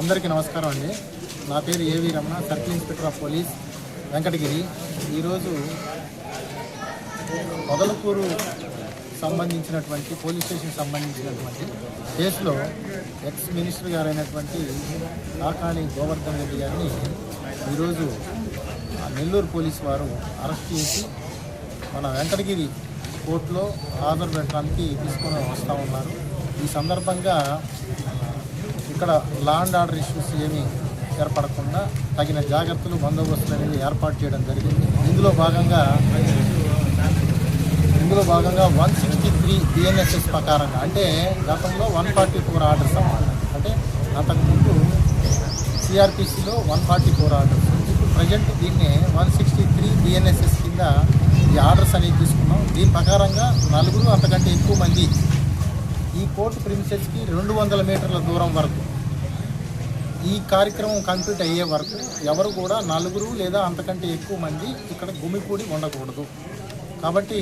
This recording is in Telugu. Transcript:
అందరికీ నమస్కారం అండి. నా పేరు A V Ramana circle inspector of police Venkatagiri. ఈరోజు పొదలకూరు సంబంధించినటువంటి పోలీస్ స్టేషన్ సంబంధించినటువంటి కేసులో ఎక్స్ మినిస్టర్ గారైనటువంటి కాకాణి గోవర్ధన్ రెడ్డి గారిని ఈరోజు నెల్లూరు పోలీసు వారు అరెస్ట్ చేసి మన వెంకటగిరి కోర్టులో హాజరు పెట్టడానికి తీసుకొని వస్తూ ఉన్నారు. ఈ సందర్భంగా ఇక్కడ ల్యాండ్ ఆర్డర్ ఇష్యూస్ ఏమీ ఏర్పడకుండా తగిన జాగ్రత్తలు బందోబస్తులు అనేవి ఏర్పాటు చేయడం జరిగింది. ఇందులో భాగంగా ఇందులో భాగంగా వన్ సిక్స్టీ త్రీ బిఎన్ఎస్ఎస్ ప్రకారంగా అంటే గతంలో వన్ ఫార్టీ ఫోర్ ఆర్డర్స్ అంటే అంతకుముందు సిఆర్పిసిలో వన్ ఫార్టీ ఫోర్ ఆర్డర్స్. ఇప్పుడు ప్రజెంట్ దీన్ని వన్ సిక్స్టీ త్రీ బిఎన్ఎస్ఎస్ కింద ఈ ఆర్డర్స్ అనేవి తీసుకున్నాం. దీని ప్రకారంగా నలుగురు అంతకంటే ఎక్కువ మంది ఈ కోర్టు ప్రిన్సెస్కి రెండు వందల మీటర్ల దూరం వరకు ఈ కార్యక్రమం కంప్లీట్ అయ్యే వరకు ఎవరు కూడా నలుగురు లేదా అంతకంటే ఎక్కువ మంది ఇక్కడ గుమికూడి ఉండకూడదు. కాబట్టి